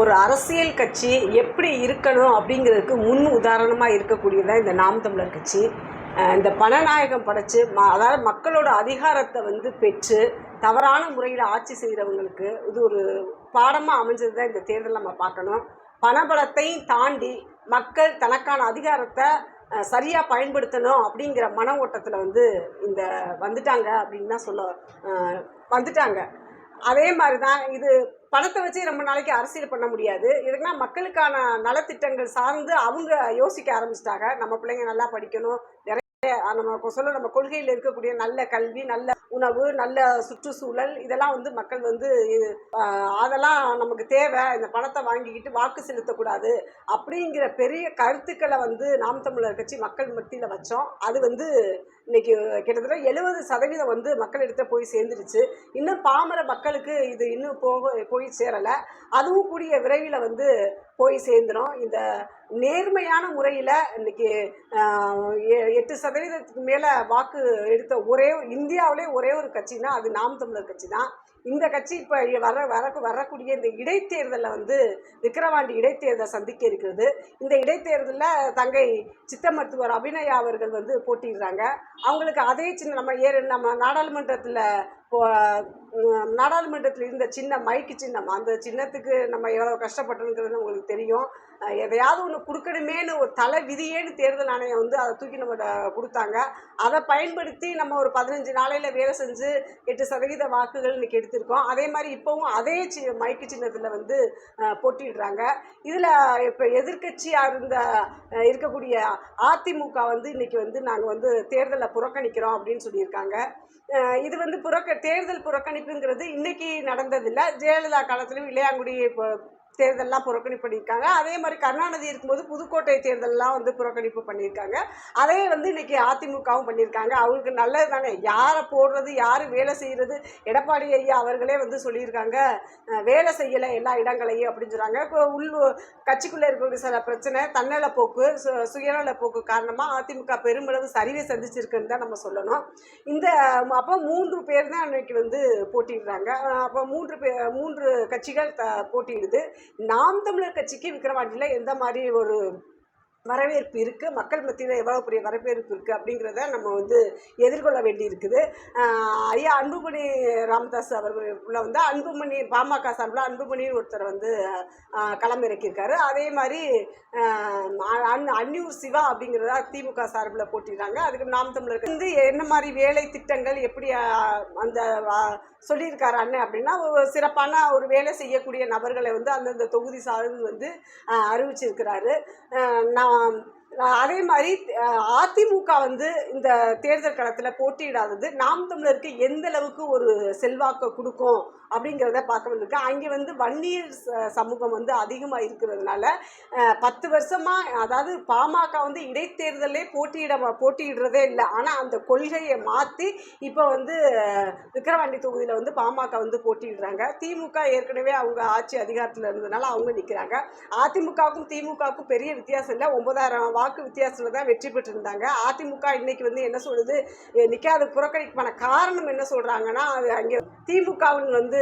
ஒரு அரசியல் கட்சி எப்படி இருக்கணும் அப்படிங்கிறதுக்கு முன் உதாரணமாக இருக்கக்கூடியதான் இந்த நாம் தமிழர் கட்சி. இந்த பணநாயகம் படைச்சு ம அதாவது மக்களோட அதிகாரத்தை வந்து பெற்று தவறான முறையில் ஆட்சி செய்கிறவங்களுக்கு இது ஒரு பாடமாக அமைஞ்சது தான் இந்த தேர்தல் நம்ம பார்க்கணும். பணபலத்தையும் தாண்டி மக்கள் தனக்கான அதிகாரத்தை சரியாக பயன்படுத்தணும் அப்படிங்கிற மன ஓட்டத்தில் வந்து இந்த வந்துட்டாங்க அப்படின்னு தான் சொல்ல வந்துட்டாங்க. அதே மாதிரி தான் இது பணத்தை வச்சு ரொம்ப நாளைக்கு அரசியல் பண்ண முடியாது. இதுக்குன்னா மக்களுக்கான நலத்திட்டங்கள் சார்ந்து அவங்க யோசிக்க ஆரம்பிச்சிட்டாங்க. நம்ம பிள்ளைங்க நல்லா படிக்கணும். நிறைய நம்ம சொல்ல நம்ம கொள்கையில் இருக்கக்கூடிய நல்ல கல்வி நல்ல உணவு நல்ல சுற்றுச்சூழல் இதெல்லாம் வந்து மக்கள் வந்து அதெல்லாம் நமக்கு தேவை. இந்த பணத்தை வாங்கிக்கிட்டு வாக்கு செலுத்தக்கூடாது அப்படிங்கிற பெரிய கருத்துக்களை வந்து நாம் தமிழர் கட்சி மக்கள் மத்தியில் வச்சோம். அது வந்து இன்னைக்கு கிட்டத்தட்ட எழுபது சதவீதம் வந்து மக்களிடத்தை போய் சேர்ந்துருச்சு. இன்னும் பாமர மக்களுக்கு இது இன்னும் போக போய் சேரலை. அதுவும் கூடிய விரைவில் வந்து போய் சேர்ந்துடும் இந்த நேர்மையான முறையில் இன்னைக்கு எ- எட்டு சதவீதத்துக்கு மேலே வாக்கு எடுத்த ஒரே இந்தியாவிலே ஒரே ஒரு கட்சினா அது நாம் தமிழர் கட்சி தான் இந்த கட்சி இப்போ வர வர வரக்கூடிய இந்த இடைத்தேர்தலில் வந்து விக்கிரவாண்டி இடைத்தேர்தல் சந்திக்க இருக்கிறது. இந்த இடைத்தேர்தலில் தங்கை சித்த மருத்துவர் அபிநயா அவர்கள் வந்து போட்டிடுறாங்க அவங்களுக்கு அதே சின்ன நம்ம ஏ நம்ம நாடாளுமன்றத்தில் நாடாளுமன்றத்தில் இருந்த சின்ன மைக்கு சின்னம் அந்த சின்னத்துக்கு நம்ம எவ்வளோ கஷ்டப்பட்டோங்கிறது உங்களுக்கு தெரியும். எதையாவது ஒன்று கொடுக்கணுமேனு ஒரு தலை விதியேன்னு தேர்தல் ஆணையம் வந்து அதை தூக்கி நம்மகிட்ட கொடுத்தாங்க. அதை பயன்படுத்தி நம்ம ஒரு பதினஞ்சு நாளையில் வேலை செஞ்சு எட்டு சதவீத வாக்குகள் இன்னைக்கு எடுத்திருக்கோம். அதே மாதிரி இப்போவும் அதே சி மைக்கு சின்னத்தில் வந்து போட்டிடுறாங்க. இதில் இப்போ எதிர்க்கட்சியாக இருந்த இருக்கக்கூடிய அதிமுக வந்து இன்றைக்கி வந்து நாங்கள் வந்து தேர்தலை புறக்கணிக்கிறோம் அப்படின்னு சொல்லியிருக்காங்க. இது வந்து புறக்க தேர்தல் புறக்கணிப்புங்கிறது இன்னைக்கு நடந்ததில்லை. ஜெயலலிதா காலத்திலும் இளையாங்குடி இப்போ தேர்தலெலாம் புறக்கணிப்பு பண்ணியிருக்காங்க அதே மாதிரி கருணாநிதி இருக்கும்போது புதுக்கோட்டை தேர்தலெலாம் வந்து புறக்கணிப்பு பண்ணியிருக்காங்க அதே வந்து இன்றைக்கி அதிமுகவும் பண்ணியிருக்காங்க அவங்களுக்கு நல்லது தானே. யாரை போடுறது யார் வேலை செய்கிறது எடப்பாடி ஐயா அவர்களே வந்து சொல்லியிருக்காங்க. வேலை செய்யலை எல்லா இடங்களையும் அப்படின்னு சொல்கிறாங்க இப்போ உள் கட்சிக்குள்ளே இருக்கக்கூடிய சில பிரச்சனை தன்னல போக்கு சு சுயநல போக்கு காரணமாக அதிமுக பெருமளவு சரிவை சந்திச்சிருக்குன்னு தான் நம்ம சொல்லணும். இந்த அப்போ மூன்று பேர் தான் இன்னைக்கு வந்து போட்டிடுறாங்க அப்போ மூன்று பே மூன்று கட்சிகள் த போட்டியிடுது. நாம் தமிழர் கட்சிக்கு விக்ரவாண்டியில் எந்த மாதிரி ஒரு வரவேற்பு இருக்குது மக்கள் மத்தியில் எவ்வளோ பெரிய வரவேற்பு இருக்குது அப்படிங்கிறத நம்ம வந்து எதிர்கொள்ள வேண்டி இருக்குது ஐயா அன்புமணி ராமதாஸ் அவர்களுக்குள்ள வந்து அன்புமணி பாமக சார்பில் அன்புமணின்னு ஒருத்தர் வந்து ஆஹ் களமிறக்கியிருக்காரு. அதே மாதிரி அன் அன்னியூர் சிவா அப்படிங்கிறதா திமுக சார்பில் போட்டிடுறாங்க அதுக்கு நாம் தமிழருக்கு வந்து என்ன மாதிரி வேலை திட்டங்கள் எப்படி அந்த சொல்லியிருக்காரு அண்ணன் அப்படின்னா ஒரு சிறப்பான ஒரு வேலை செய்யக்கூடிய நபர்களை வந்து அந்தந்த தொகுதி சார்ந்து வந்து அறிவிச்சிருக்கிறாரு. நான் அதே மாதிரி அதிமுக வந்து இந்த தேர்தல் களத்தில் போட்டியிடாதது நாம் தமிழருக்கு எந்த அளவுக்கு ஒரு செல்வாக்கை கொடுக்கும்? அப்படிங்கிறத பார்க்க வந்திருக்கேன். அங்கே வந்து வன்னியர் ச- சமூகம் வந்து அதிகமாக இருக்கிறதுனால பத்து வருஷமாக அதாவது பாமக வந்து இடைத்தேர்தலே போட்டியிட போட்டியிடுறதே இல்லை. ஆனால் அந்த கொள்கையை மாற்றி இப்போ வந்து விக்கிரவாண்டி தொகுதியில் வந்து பாமக வந்து போட்டியிடுறாங்க. திமுக ஏற்கனவே அவங்க ஆட்சி அதிகாரத்தில் இருந்ததுனால அவங்க நிற்கிறாங்க அதிமுகவுக்கும் திமுகவுக்கும் பெரிய வித்தியாசம் இல்லை. ஒன்பதாயிரம் வாக்கு வித்தியாசத்தில் தான் வெற்றி பெற்றிருந்தாங்க. அதிமுக இன்னைக்கு வந்து என்ன சொல்லுது? நிற்காத புறக்கணிப்பான காரணம் என்ன சொல்கிறாங்கன்னா அது அங்கே திமுகவின் வந்து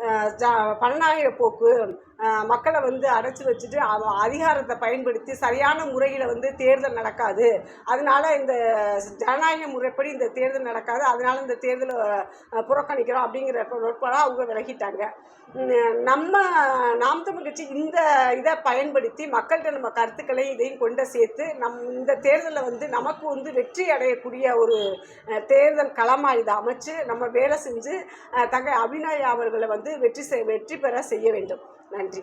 அஹ், ஜா- போக்கு மக்களை வந்து அடைச்சி வச்சுட்டு அதிகாரத்தை பயன்படுத்தி சரியான முறையில் வந்து தேர்தல் நடக்காது. அதனால இந்த ஜனநாயக முறைப்படி இந்த தேர்தல் நடக்காது. அதனால் இந்த தேர்தலை புறக்கணிக்கிறோம் அப்படிங்கிற நோட்பாடாக அவங்க விலகிட்டாங்க. நம்ம நாம் தமிழ் கட்சி இந்த இதை பயன்படுத்தி மக்கள்கிட்ட நம்ம கருத்துக்களை இதையும் கொண்டு சேர்த்து நம் இந்த தேர்தலில் வந்து நமக்கு வந்து வெற்றி அடையக்கூடிய ஒரு தேர்தல் களமாக இதை அமைச்சு நம்ம வேலை செஞ்சு தங்கை அபிநயா அவர்களை வந்து வந்து வெற்றி செய் வெற்றி பெற செய்ய வேண்டும். நன்றி.